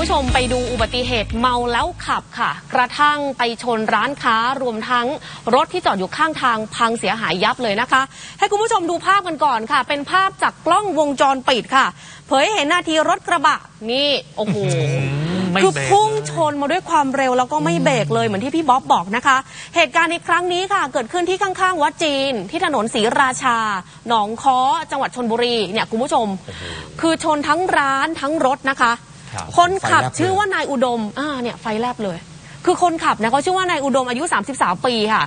ผู้ชมไปดูอุบัติเหตุเมาแล้วขับค่ะ กระทั่งไปชนร้านค้ารวมทั้งรถที่จอดอยู่ข้างทางพังเสียหายยับเลยนะคะ ให้คุณผู้ชมดูภาพกันก่อนค่ะ เป็นภาพจากกล้องวงจรปิดค่ะ เผยให้เห็นนาทีรถกระบะนี่โอ้โหไม่คือเบรกพุ่งเลยชนมาด้วยความเร็วแล้วก็ไม่เบรกเลยเหมือนที่พี่บ๊อบบอกนะคะ เหตุการณ์ในครั้งนี้ค่ะ เกิดขึ้นที่ข้างๆ วัดจีน ที่ถนนศรีราชา หนองค้อจังหวัดชนบุรีเนี่ยคุณผู้ชม คือชนทั้งร้านทั้งรถนะคะ ครับคนขับไฟแลบเลยชื่อว่านายอุดมอ่าเนี่ยไฟแลบเลย คือคนขับเนี่ยเขาชื่อว่านายอุดมอายุ 33 ปีค่ะ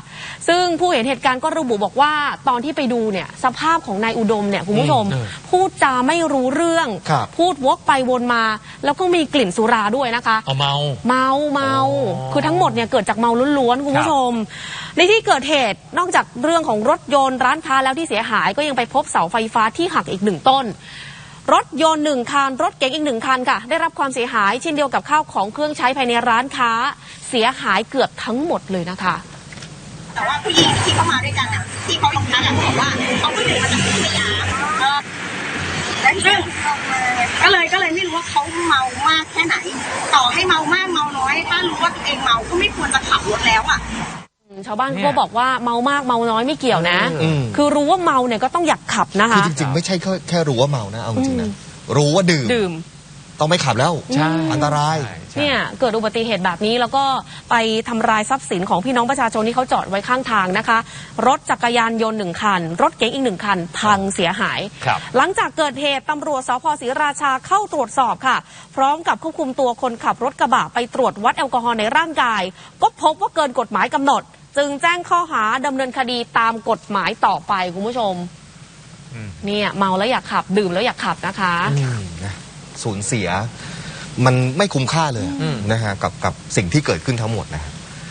ซึ่งผู้เห็นเหตุการณ์ก็ระบุบอกว่าตอนที่ไปดูเนี่ยสภาพของนายอุดมเนี่ยคุณผู้ชมอืมพูดจาไม่รู้เรื่อง ครับพูดวกไปวนมา แล้วก็มีกลิ่นสุราด้วยนะคะ เอาเมา เมาเมาอ๋อคือทั้งหมดเนี่ยเกิดจากเมาล้วนๆคุณผู้ชม ในที่เกิดเหตุนอกจากเรื่องของรถยนต์ร้านค้าแล้วที่เสียหายก็ยังไปพบเสาไฟฟ้าที่หักอีกหนึ่งต้น รถยนต์หนึ่งคัน รถเก๋งอีกหนึ่งคันค่ะ ได้รับความเสียหายเช่นเดียวกับข้าวของเครื่องใช้ภายในร้านค้า เสียหายเกือบทั้งหมดเลยนะคะ แต่ว่าผู้หญิงที่เขามาด้วยกันอะที่เขาลงทักอะเขาบอกว่าเขาเพิ่งถึงมาจากพัทยาเออแล้วซึ่งก็เลยก็เลยไม่รู้ว่าเขาเมามากแค่ไหน ต่อให้เมามากเมาน้อย ถ้ารู้ว่าตัวเองเมาก็ไม่ควรจะขับรถแล้วอะ ชาวบ้านเนี่ยก็บอกว่าเมามากเมาน้อยไม่เกี่ยวนะอืมคือรู้ว่าเมาเนี่ยก็ต้องอยากขับนะคือคะ จริงๆ ไม่ใช่แค่แค่รู้ว่าเมานะเอาจริงๆอืนะมรู้ว่าดื่ม ดื่ม ต้องไม่ขับแล้ว ใช่อันตราย ใช่ใช่ เนี่ยเกิดอุบัติเหตุแบบนี้แล้วก็ไปทำลายทรัพย์สินของพี่น้องประชาชนที่เขาจอดไว้ข้างทางนะคะ รถจักรยานยนต์หนึ่งคัน รถเก๋งอีกหนึ่งคัน พังเสียหาย ครับ หลังจากเกิดเหตุตำรวจสพศรีราชาเข้าตรวจสอบค่ะ พร้อมกับควบคุมตัวคนขับรถกระบะไปตรวจวัดแอลกอฮอล์ในร่างกาย ก็พบว่าเกินกฎหมายกำหนด จึงแจ้งข้อหาดำเนินคดีตามกฎหมายต่อไปคุณผู้ชม อืม เนี่ยเมาแล้วอยากขับ ดื่มแล้วอยากขับนะคะ อืมนะสูญเสีย มันไม่คุ้มค่าเลยอืมนะฮะกับกับสิ่งที่เกิดขึ้นทั้งหมดนะฮะ